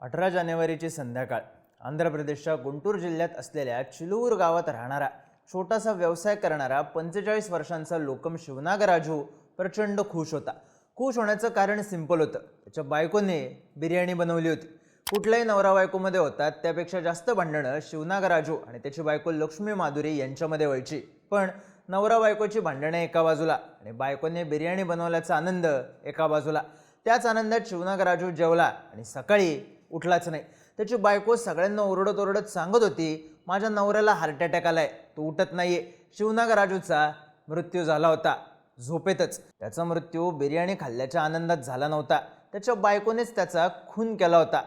अठरा जानेवारीची संध्याकाळ. आंध्र प्रदेशच्या गुंटूर जिल्ह्यात असलेल्या चिलूर गावात राहणारा छोटासा व्यवसाय करणारा पंचेचाळीस वर्षांचा लोकम शिवनागराजू प्रचंड खुश होता. खुश होण्याचं कारण सिंपल होतं. त्याच्या बायकोने बिर्याणी बनवली होती. कुठल्याही नवरा बायकोमध्ये होतात त्यापेक्षा जास्त भांडणं शिवनागराजू आणि त्याची बायको लक्ष्मी माधुरी यांच्यामध्ये व्हायची. पण नवरा बायकोची भांडणं एका बाजूला आणि बायकोने बिर्याणी बनवल्याचा आनंद एका बाजूला. त्याच आनंदात शिवनागराजू जेवला आणि सकाळी उठलाच नाही. त्याची बायको सगळ्यांना ओरडत ओरडत सांगत होती माझ्या नवऱ्याला हार्ट अटॅक आलाय. तो उठत नाहीये. शिवनागराजूचा मृत्यू झाला होता झोपेतच. त्याचा मृत्यू बिर्याणी खाल्ल्याच्या आनंदात झाला नव्हता. त्याच्या बायकोनेच त्याचा खून केला होता.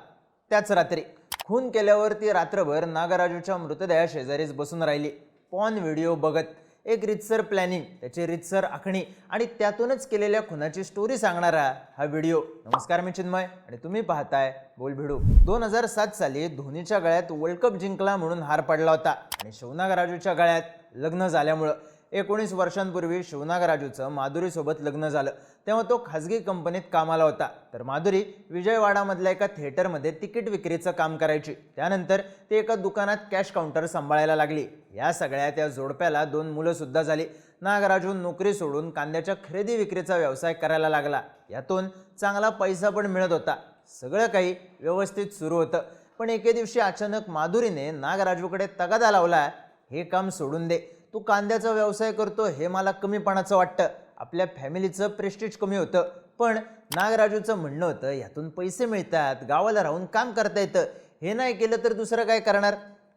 त्याच रात्री खून केल्यावर ती रात्रभर नागराजूच्या मृतदेहा शेजारीच बसून राहिली. पॉन व्हिडिओ बघत एक रितसर प्लॅनिंग त्याची रितसर आखणी आणि त्यातूनच केलेल्या खुनाची स्टोरी सांगणारा हा व्हिडिओ नमस्कार मी चिन्मय आणि तुम्ही पाहताय बोल भिडू दोन हजार सात साली धोनीच्या गळ्यात वर्ल्ड कप जिंकला म्हणून हार पडला होता आणि शिवनागराजूच्या गळ्यात लग्न झाल्यामुळं. एकोणीस वर्षांपूर्वी शिवनागराजूचं माधुरीसोबत लग्न झालं. तेव्हा तो खाजगी कंपनीत कामाला होता. तर माधुरी विजयवाडामधल्या एका थिएटरमध्ये तिकीट विक्रीचं काम करायची. त्यानंतर ती एका दुकानात कॅश काउंटर सांभाळायला लागली. या सगळ्या त्या जोडप्याला दोन मुलंसुद्धा झाली. नागराजू नोकरी सोडून कांद्याच्या खरेदी विक्रीचा व्यवसाय करायला लागला. यातून चांगला पैसा पण मिळत होता. सगळं काही व्यवस्थित सुरू होतं. पण एके दिवशी अचानक माधुरीने नागराजूकडे तगादा लावला. हे काम सोडून दे. तू कांद्याचा व्यवसाय करतो हे मला कमीपणाचं वाटतं. आपल्या फॅमिलीचं प्रेस्टिज कमी होतं. पण नागराजूचं म्हणणं होतं यातून पैसे मिळतात गावाला राहून काम करता येतं. हे नाही केलं तर दुसरं काय करणार?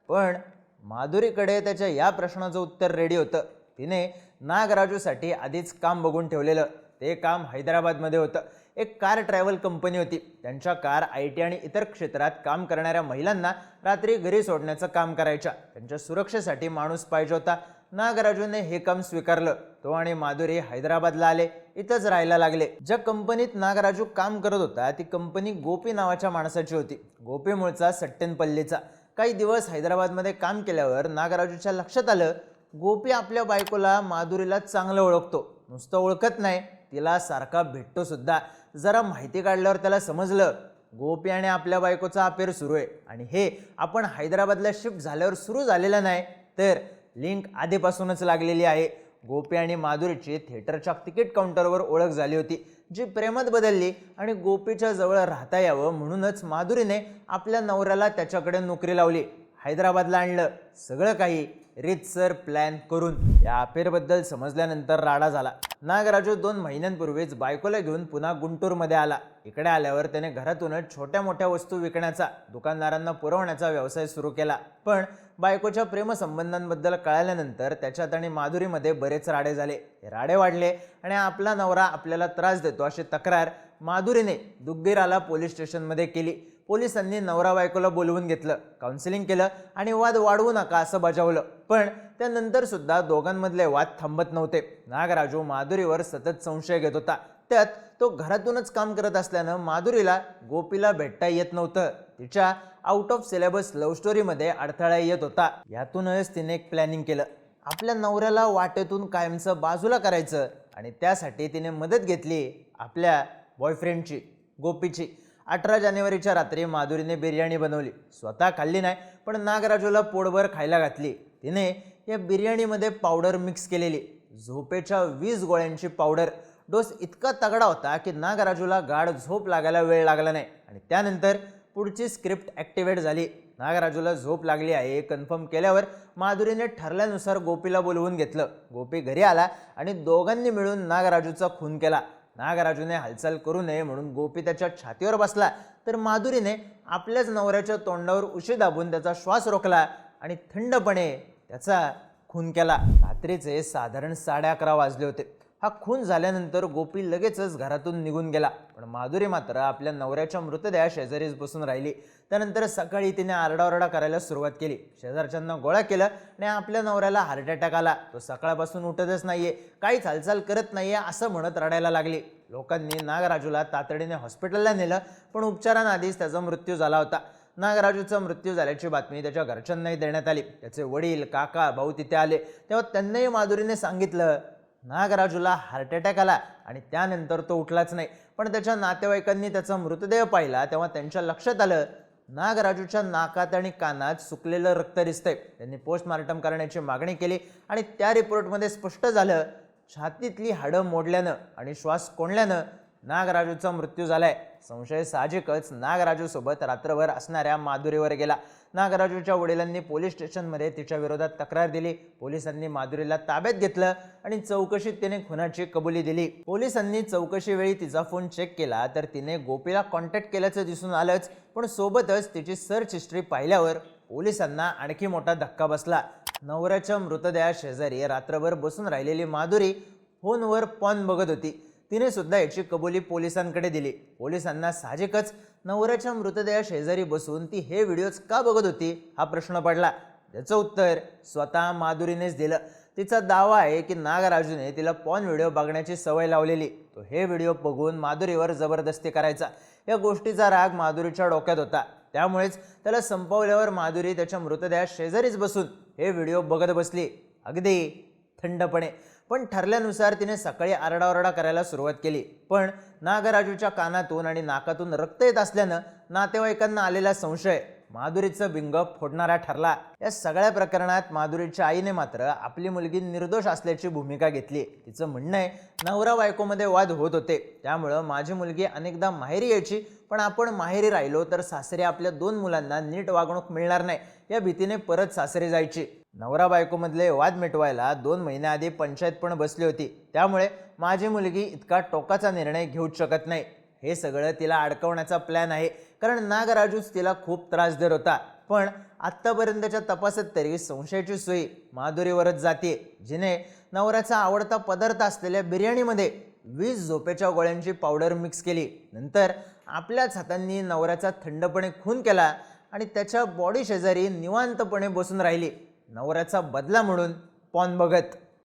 पण माधुरीकडे त्याच्या या प्रश्नाचं उत्तर रेडी होतं. तिने नागराजूसाठी आधीच काम बघून ठेवलेलं. ते काम हैदराबादमध्ये होतं. एक कार ट्रॅव्हल कंपनी होती. त्यांच्या कार आय टी आणि इतर क्षेत्रात काम करणाऱ्या महिलांना रात्री घरी सोडण्याचं काम करायच्या. त्यांच्या सुरक्षेसाठी माणूस पाहिजे होता. नागराजूने हे काम स्वीकारलं. तो आणि माधुरी हैदराबादला आले. इथंच राहायला लागले. ज्या कंपनीत नागराजू काम करत होता ती कंपनी गोपी नावाच्या माणसाची होती. गोपी मूळचा सट्टेनपल्लीचा काही दिवस हैदराबादमध्ये काम केल्यावर नागराजूच्या लक्षात आलं गोपी आपल्या बायकोला माधुरीला चांगलं ओळखतो. नुसतं ओळखत नाही तिला सारखा भेटतो सुद्धा. जरा माहिती काढल्यावर त्याला समजलं गोपी आणि आपल्या बायकोचा अफेअर सुरू आहे. आणि हे आपण हैदराबादला शिफ्ट झाल्यावर सुरू झालेलं नाही. तर लिंक आधीपासूनच लागलेली आहे. गोपी आणि माधुरीची थिएटरच्या तिकीट काउंटरवर ओळख झाली होती जी प्रेमात बदलली आणि गोपीच्या जवळ राहता यावं म्हणूनच माधुरीने आपल्या नवऱ्याला त्याच्याकडे नोकरी लावली हैदराबादला आणलं सगळं काही रितसर प्लॅन करून. या अफेअरबद्दल समजल्यानंतर राडा झाला. नागराजू दोन महिन्यांपूर्वीच बायकोला घेऊन पुन्हा गुंटूरमध्ये आला. इकडे आल्यावर त्याने घरातूनच छोट्या मोठ्या वस्तू विकण्याचा दुकानदारांना पुरवण्याचा व्यवसाय सुरू केला. पण बायकोच्या प्रेमसंबंधांबद्दल कळाल्यानंतर त्याच्यात आणि माधुरीमध्ये बरेच राडे झाले. राडे वाढले आणि आपला नवरा आपल्याला त्रास देतो अशी तक्रार माधुरीने दुग्गीराला पोलीस स्टेशनमध्ये केली. पोलिसांनी नवरा बायकोला बोलवून घेतलं काउन्सिलिंग केलं आणि वाद वाढवू नका असं बजावलं. पण त्यानंतर सुद्धा दोघांमधले वाद थांबत नव्हते. नागराजू माधुरीवर सतत संशय घेत होता. त्यात तो घरातूनच काम करत असल्यानं माधुरीला गोपीला भेटता येत नव्हतं. तिच्या आउट ऑफ सिलेबस लव्ह स्टोरीमध्ये अडथळा येत होता. यातूनच तिने एक प्लॅनिंग केलं. आपल्या नवऱ्याला वाटेतून कायमचं बाजूला करायचं आणि त्यासाठी तिने मदत घेतली आपल्या बॉयफ्रेंडची गोपीची. अठरा जानेवारीच्या रात्री माधुरीने बिर्याणी बनवली. स्वतः खाल्ली नाही पण नागराजूला पोटभर खायला घातली. तिने या बिर्याणीमध्ये पावडर मिक्स केलेली. झोपेच्या वीस गोळ्यांची पावडर डोस इतका तगडा होता की नागराजूला गाढ झोप लागायला वेळ लागला नाही. आणि त्यानंतर पुढची स्क्रिप्ट ॲक्टिवेट झाली. नागराजूला झोप लागली आहे हे कन्फर्म केल्यावर माधुरीने ठरल्यानुसार गोपीला बोलवून घेतलं. गोपी घरी आला आणि दोघांनी मिळून नागराजूचा खून केला. नागराजूने हालचाल करू नये म्हणून गोपी त्याच्या छातीवर बसला. तर माधुरीने आपल्याच नवऱ्याच्या तोंडावर उशी दाबून त्याचा श्वास रोखला आणि थंडपणे त्याचा खून केला. रात्रीचे साधारण साडे अकरा वाजले होते. हा खून झाल्यानंतर गोपी लगेचच घरातून निघून गेला. पण माधुरी मात्र आपल्या नवऱ्याच्या मृतदेहा शेजारीच बसून राहिली. त्यानंतर सकाळी तिने आरडाओरडा करायला सुरुवात केली. शेजारच्यांना गोळा केलं आणि आपल्या नवऱ्याला हार्ट अटॅक आला. तो सकाळपासून उठतच नाहीये काहीच हालचाल करत नाहीये असं म्हणत रडायला लागली. लोकांनी नागराजूला तातडीने हॉस्पिटलला नेलं पण उपचारांआधीच त्याचा मृत्यू झाला होता. नागराजूचा मृत्यू झाल्याची बातमी त्याच्या घरच्यांनाही देण्यात आली. त्याचे वडील काका भाऊ तिथे आले. तेव्हा त्यांनाही माधुरीने सांगितलं नागराजूला हार्ट अटॅक आला आणि त्यानंतर तो उठलाच नाही. पण त्याच्या नातेवाईकांनी त्याचा मृतदेह पाहिला तेव्हा त्यांच्या लक्षात आलं नागराजूच्या नाकात आणि कानात सुकलेलं रक्त दिसतंय. त्यांनी पोस्टमार्टम करण्याची मागणी केली आणि त्या रिपोर्टमध्ये स्पष्ट झालं छातीतली हाडं मोडल्यानं आणि श्वास कोंडल्यानं नागराजूचा मृत्यू झालाय. संशय साहजिकच नागराजूसोबत रात्रभर असणाऱ्या माधुरीवर गेला. नागराजूच्या वडिलांनी पोलीस स्टेशनमध्ये तिच्या विरोधात तक्रार दिली. पोलिसांनी माधुरीला ताब्यात घेतलं आणि चौकशीत तिने खुनाची कबुली दिली. पोलिसांनी चौकशी वेळी तिचा फोन चेक केला तर तिने गोपीला कॉन्टॅक्ट केल्याचं दिसून आलंच पण सोबतच तिची सर्च हिस्ट्री पाहिल्यावर पोलिसांना आणखी मोठा धक्का बसला. नवऱ्याच्या मृतदेहा शेजारी रात्रभर बसून राहिलेली माधुरी फोनवर पॉन बघत होती. तिने सुद्धा याची कबुली पोलिसांकडे दिली. पोलिसांना साहजिकच नवऱ्याच्या मृतदेहा शेजारी बसून ती हे व्हिडिओज का बघत होती? हा प्रश्न पडला. त्याचं उत्तर स्वतः माधुरीनेच दिलं. तिचा दावा आहे की नागराजूने तिला पॉन व्हिडिओ बघण्याची सवय लावलेली. तो हे व्हिडिओ बघून माधुरीवर जबरदस्ती करायचा. या गोष्टीचा राग माधुरीच्या डोक्यात होता. त्यामुळेच त्याला संपवल्यावर माधुरी त्याच्या मृतदेहा शेजारीच बसून हे व्हिडिओ बघत बसली. अगदी थंडपणे. पण ठरल्यानुसार तिने सकाळी आरडाओरडा करायला सुरुवात केली. पण नागराजूच्या कानातून आणि नाकातून रक्त येत असल्यानं नातेवाईकांना आलेला संशय माधुरीचं बिंग फोडणारा ठरला. या सगळ्या प्रकरणात माधुरीच्या आईने मात्र आपली मुलगी निर्दोष असल्याची भूमिका घेतली. तिचं म्हणणं आहे नवरा बायकोमध्ये वाद होत होते. त्यामुळं माझी मुलगी अनेकदा माहेरी यायची पण आपण माहेरी राहिलो तर सासरे आपल्या दोन मुलांना नीट वागणूक मिळणार नाही. या भीतीने परत सासरी जायची. नवरा बायकोमधले वाद मिटवायला दोन महिन्याआधी पंचायत पण बसली होती. त्यामुळे माझी मुलगी इतका टोकाचा निर्णय घेऊच शकत नाही. हे सगळं तिला अडकवण्याचा प्लॅन आहे. कारण नागराजूच तिला खूप त्रास देत होता. पण आत्तापर्यंतच्या तपासात तरी संशयाची सोयी माधुरीवरच जाते. जिने नवऱ्याचा आवडता पदार्थ असलेल्या बिर्याणीमध्ये वीस झोपेच्या गोळ्यांची पावडर मिक्स केली. नंतर आपल्याच हातांनी नवऱ्याचा थंडपणे खून केला आणि त्याच्या बॉडी शेजारी निवांतपणे बसून राहिली. नवऱ्याचा बदला म्हणून पॉन बघत